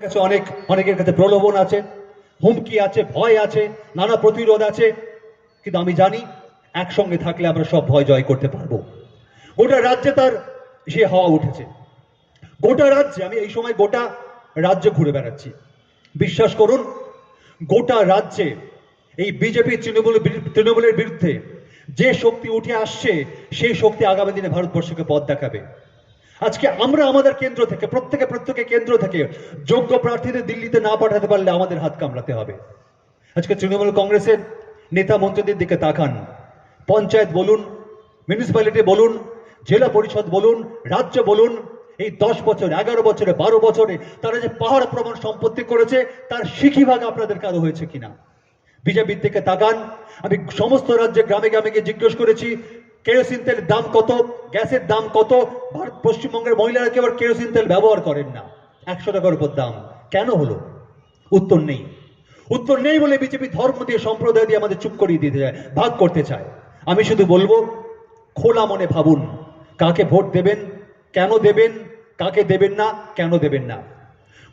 কাছে অনেক, অনেকের কাছে প্রলোভন আছে, হুমকি আছে, ভয় আছে, নানা প্রতিরোধ আছে, কিন্তু আমি জানি একসঙ্গে থাকলে আমরা সব ভয় জয় করতে পারব। গোটা রাজ্যে তার সে উঠেছে। গোটা রাজ্যে, আমি এই সময় গোটা রাজ্য ঘুরে বেড়াচ্ছি। বিশ্বাস করুন, গোটা রাজ্যে এই বিজেপি, তৃণমূল, তৃণমূলের বিরুদ্ধে যে শক্তি উঠে আসছে, সেই শক্তি আগামী দিনে ভারতবর্ষকে পথ দেখাবে। আজকে আমরা আমাদের কেন্দ্র থেকে, প্রত্যেকে প্রত্যেকে কেন্দ্র থেকে যোগ্য প্রার্থীদের দিল্লিতে না পাঠাতে পারলে আমাদের হাত কামড়াতে হবে। আজকে তৃণমূল কংগ্রেসের নেতা মন্ত্রীদের দিকে তাকান। পঞ্চায়েত বলুন মিউনিসিপ্যালিটি বলুন, জেলা পরিষদ বলুন, রাজ্য বলুন, এই দশ বছর, এগারো বছরে, বারো বছরে তারা যে পাহাড় প্রমাণ সম্পত্তি করেছে, তার সিকিভাগ আপনাদের কারও হয়েছে কিনা? বিজেপির দিকে তাকান। আমি সমস্ত রাজ্যে গ্রামে গ্রামে গিয়ে জিজ্ঞেস করেছি কেরোসিন তেলের দাম কত? গ্যাসের দাম কত? ভারত পশ্চিমবঙ্গের মহিলারা কেবল কেরোসিন তেল ব্যবহার করেন না? একশো টাকার উপর দাম। কেন হলো? উত্তর নেই। উত্তর নেই বলে বিজেপি ধর্ম দিয়ে, সম্প্রদায় দিয়ে আমাদের চুপ করিয়ে দিতে চায়, ভাগ করতে চায়। আমি শুধু বলব, খোলা মনে ভাবুন। কাকে ভোট দেবেন, কেন দেবেন, কাকে দেবেন না, কেন দেবেন না।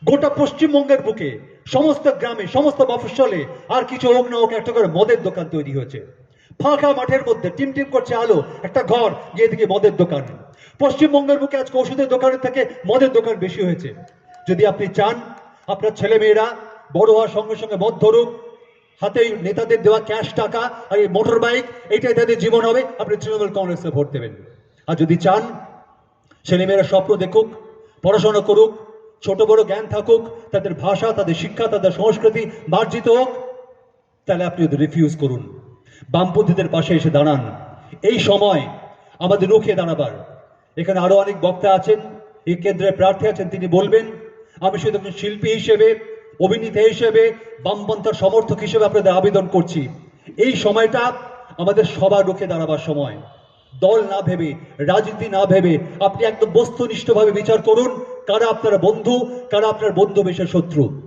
গোটা পশ্চিমবঙ্গের বুকে, সমস্ত গ্রামে, সমস্ত মফস্বলে আর কিছু হোক না হোক, একটা করে মদের দোকান তৈরি হয়েছে। ফাঁকা মাঠের মধ্যে টিম টিম করছে আলো, একটা ঘর, গিয়ে দিকে মদের দোকান। পশ্চিমবঙ্গের বুকে আজকে ওষুধের দোকানের থেকে মদের দোকান বেশি হয়েছে। যদি আপনি চান, আপনার ছেলে মেয়েরা বড় হওয়ার সঙ্গে সঙ্গে মদ ধরুক, হাতে নেতাদের দেওয়া ক্যাশ টাকা আর এই মোটর বাইক, এইটাই তাদের জীবন হবে, আপনি তৃণমূল কংগ্রেসে ভোট দেবেন। আর যদি চান, ছেলেমেয়েরা স্বপ্ন দেখুক, পড়াশোনা করুক, ছোট বড় জ্ঞান থাকুক, তাদের ভাষা, তাদের শিক্ষা, তাদের সংস্কৃতি মার্জিত হোক, তাহলে আপনি রিফিউজ করুন। বামপন্থীদের পাশে এসে দাঁড়ান। এই সময় আমাদের রুখে দাঁড়াবার। এখানে আরও অনেক বক্তা আছেন এই কেন্দ্রের প্রার্থী আছেন, তিনি বলবেন, আমি শুধু একজন শিল্পী হিসেবে, অভিনেতা হিসেবে বামপন্থার সমর্থক হিসেবে আপনাদের আবেদন করছি। এই সময়টা আমাদের সবার রুখে দাঁড়াবার সময়। দল না ভেবে, রাজনীতি না ভেবে, আপনি একদম বস্তুনিষ্ঠভাবে বিচার করুন, কারা আপনার বন্ধু, কারা আপনার বন্ধু বেশে শত্রু।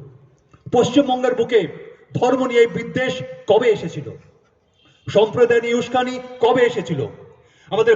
পশ্চিমবঙ্গের বুকে ধর্ম নিয়ে বিদ্বেষ কবে এসেছিল? সম্প্রদায় নিয়ে উস্কানি কবে এসেছিল?